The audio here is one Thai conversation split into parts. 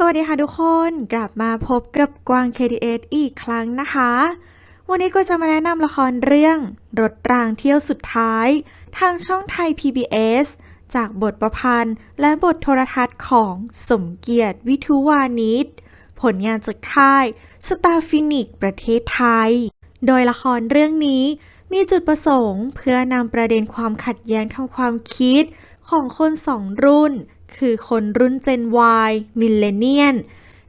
สวัสดีค่ะทุกคนกลับมาพบกับกวาง KDS อีกครั้งนะคะ วันนี้ก็จะมาแนะนำละครเรื่อง รถรางเที่ยวสุดท้าย ทางช่องไทย PBS จากบทประพันธ์ และบทโทรทัศน์ของสมเกียรติวิทุวานิชผลงานจากค่ายสตาร์ฟินิกประเทศไทย โดยละครเรื่องนี้มีจุดประสงค์เพื่อนำประเด็นความขัดแย้งทางความคิดของคนสองรุ่น คือคนรุ่น Gen Y มิลเลนเนียน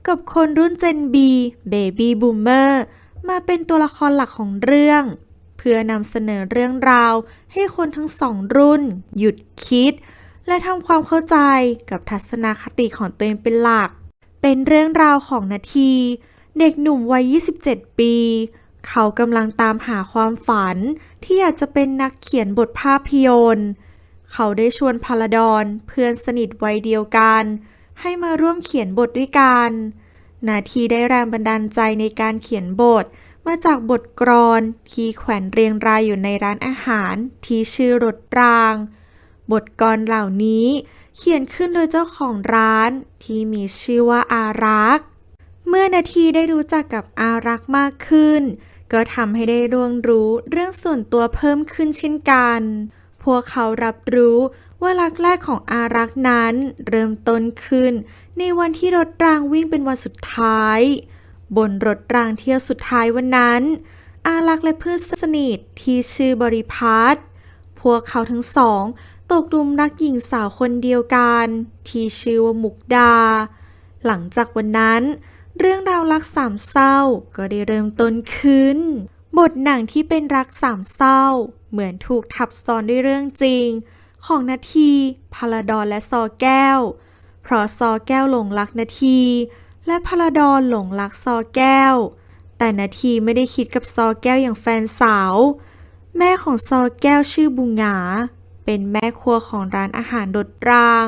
กับคนรุ่น Gen B Baby Boomer มาเป็นตัวละครหลักของเรื่อง เพื่อนำเสนอเรื่องราว ให้คนทั้งสองรุ่น หยุดคิด และทำความเข้าใจกับทัศนคติของตัวเองเป็นหลัก เป็นเรื่องราวของนาที เด็กหนุ่มวัย 27 ปี เขากำลังตามหาความฝัน ที่อยากจะเป็นนักเขียนบทภาพยนตร์ เขาได้ชวนพาราดอนเพื่อนสนิทวัยเดียวกัน ให้มาร่วมเขียนบทด้วยกันนาทีได้แรงบันดาลใจในการเขียนบท มาจากบทกรอนที่แขวนเรียงรายอยู่ในร้านอาหารที่ชื่อรถราง บทกรเหล่านี้เขียนขึ้นโดยเจ้าของร้านที่มีชื่อว่าอารักษ์เมื่อนาทีได้รู้จักกับอารักษ์มากขึ้น ก็ทำให้ได้ร่วงรู้เรื่องส่วนตัวเพิ่มขึ้นเช่นกัน พวกเขารับรู้ว่ารักแรกของอารักษ์นั้นเริ่มต้นขึ้น ในวันที่รถรางวิ่งเป็นวันสุดท้าย บนรถรางเที่ยวสุดท้ายวันนั้น อารักษ์และเพื่อนสนิทที่ชื่อบริพัตรพวกเขาทั้งสอง ตกหลุมรักหญิงสาวคนเดียวกัน ที่ชื่อว่ามุกดา หลังจากวันนั้น เรื่องราวรักสามเศร้าก็ได้เริ่มต้นขึ้น บทหนังที่เป็นรักสามเศร้า เหมือนถูกทับซ้อนด้วยเรื่องจริง ของนาทีพาราดอนและซอแก้ว เพราะซอแก้วหลงรักนาที และพาราดอนหลงรักซอแก้ว แต่นาทีไม่ได้คิดกับซอแก้วอย่างแฟนสาว แม่ของซอแก้วชื่อบุงหงา เป็นแม่ครัวของร้านอาหารรถราง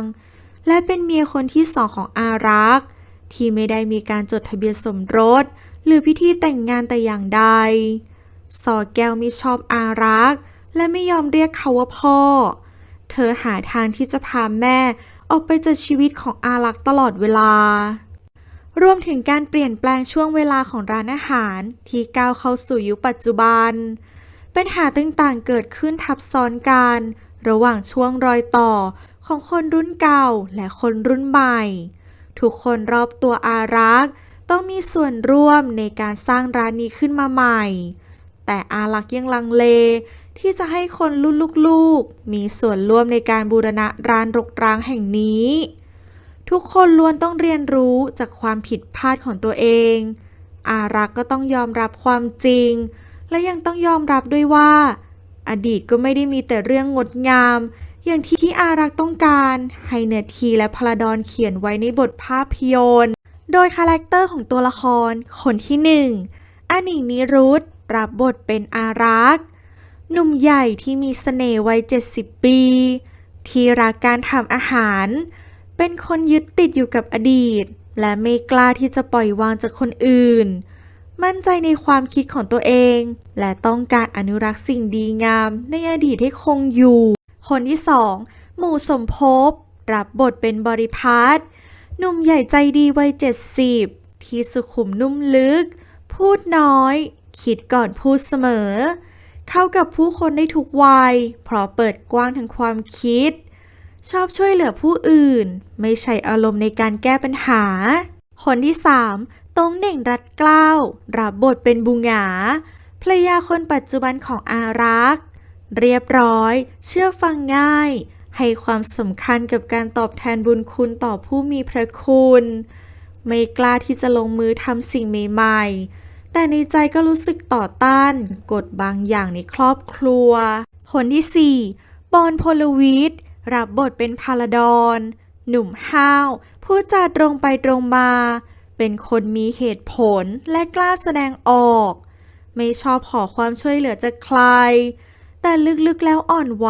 และเป็นเมียคนที่สองของอารักษ์ที่ไม่ได้มีการจดทะเบียนสมรส หรือพิธีแต่งงานแต่อย่างใด ซอแก้วไม่ชอบอารักษ์และไม่ยอมเรียกเขาว่าพ่อ เธอหาทางที่จะพาแม่ออกไปจากชีวิตของอารักษ์ตลอดเวลา รวมถึงการเปลี่ยนแปลงช่วงเวลาของร้านอาหาร ที่ก้าวเข้าสู่ยุคปัจจุบัน ปัญหาต่างๆเกิดขึ้นทับซ้อนกัน ระหว่างช่วงรอยต่อของคนรุ่นเก่าและคนรุ่นใหม่ ทุกคนรอบตัวอารักษ์ต้องมีส่วนร่วมในการสร้างร้านนี้ขึ้นมาใหม่ แต่อารักษ์ยังลังเล ที่จะให้คนรุ่นลูกๆ มีส่วนร่วมในการบูรณะร้านรกร้างแห่งนี้ ทุกคนล้วนต้องเรียนรู้จากความผิดพลาดของตัวเอง อารักษ์ก็ต้องยอมรับความจริง และยังต้องยอมรับด้วยว่า อดีตก็ไม่ได้มีแต่เรื่องงดงาม อย่างที่อารักษ์ต้องการให้เนทีและพลาดอนเขียนไว้ในบทภาพยนตร์โดยคาแรคเตอร์ของตัวละครคนที่หนึ่งอาหนิงนิรุต รับบทเป็นอารักษ์หนุ่มใหญ่ที่มีเสน่ห์วัย 70 ปี ที่รักการทำอาหาร เป็นคนยึดติดอยู่กับอดีต และไม่กล้าที่จะปล่อยวางจากคนอื่น มั่นใจในความคิดของตัวเอง และต้องการอนุรักษ์สิ่งดีงามในอดีตให้คงอยู่ คนที่สองหมู่สมภพรับบทเป็นบริพัตรหนุ่มใหญ่ใจดีวัย 70 ที่สุขุมนุ่มลึก พูดน้อย คิดก่อนพูดเสมอ เข้ากับผู้คนได้ทุกวัย เพราะเปิดกว้างทางความคิด ชอบช่วยเหลือผู้อื่น ไม่ใช่อารมณ์ในการแก้ปัญหา คนที่ 3ตรงเหน่งรัดเกล้า รับบทเป็นบุงหงาภรรยาคนปัจจุบันของอารักษ์ เรียบร้อย เชื่อฟังง่าย ให้ความสำคัญกับการตอบแทนบุญคุณต่อผู้มีพระคุณ ไม่กล้าที่จะลงมือทำสิ่งใหม่ๆ แต่ในใจก็รู้สึกต่อต้านกฎบางอย่างในครอบครัวคนที่4ปอนพลวิทรับบทเป็นพาลาดอนหนุ่มห้าวพูดจาตรงไปตรงมา เป็นคนมีเหตุผลและกล้าแสดงออก ไม่ชอบขอความช่วยเหลือจากใคร แต่ลึกๆแล้วอ่อนไหว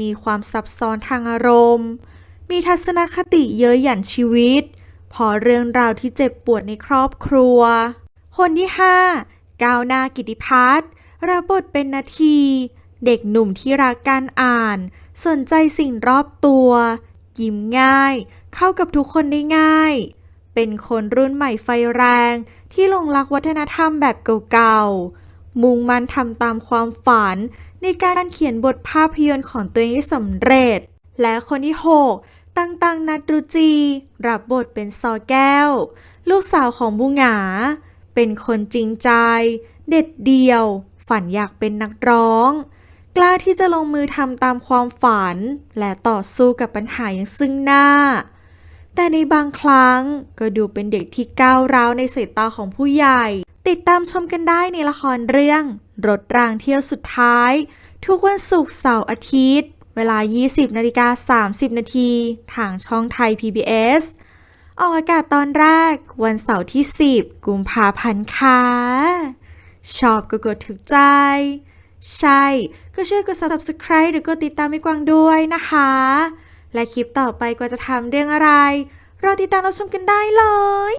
มีความซับซ้อนทางอารมณ์ มีทัศนคติเย้ยหยันชีวิต พอเรื่องราวที่เจ็บปวดในครอบครัว คนที่ 5 ก้าวหน้ากิติพัฒน์รับบทเป็นนาที เด็กหนุ่มที่รักการอ่าน สนใจสิ่งรอบตัว ยิ้มง่าย เข้ากับทุกคนได้ง่าย เป็นคนรุ่นใหม่ไฟแรงที่หลงรักวัฒนธรรมแบบเก่าๆ มุ่งมั่นทำตามความฝัน ในการเขียนบทภาพยนตร์ของตัวเองให้สำเร็จ และคนที่ 6 ตังตังนัดรุจี รับบทเป็นซอแก้ว ลูกสาวของบุงหงา เป็นคนจริงใจ เด็ดเดี่ยว ฝันอยากเป็นนักร้อง กล้าที่จะลงมือทำตามความฝัน และต่อสู้กับปัญหาอย่างซึ่งหน้า แต่ในบางครั้งก็ดูเป็นเด็กที่ก้าวร้าวในสายตาของผู้ใหญ่ ติดตามชมกันได้ในละครเรื่อง รถรางเที่ยวสุดท้าย ทุกวันศุกร์เสาร์อาทิตย์ เวลา 20นาฬิกา30 นาทีทางช่องไทย PBS ออกอากาศตอนแรก วันเสาร์ที่ 10 กุมภาพันธ์ค่ะ ชอบก็กดถูกใจ ใช่ ก็ช่วยกด subscribe หรือกดติดตามให้กวางด้วยนะคะ และคลิปต่อไปกว่าจะทำเรื่องอะไร รอติดตามรับชมกันได้เลย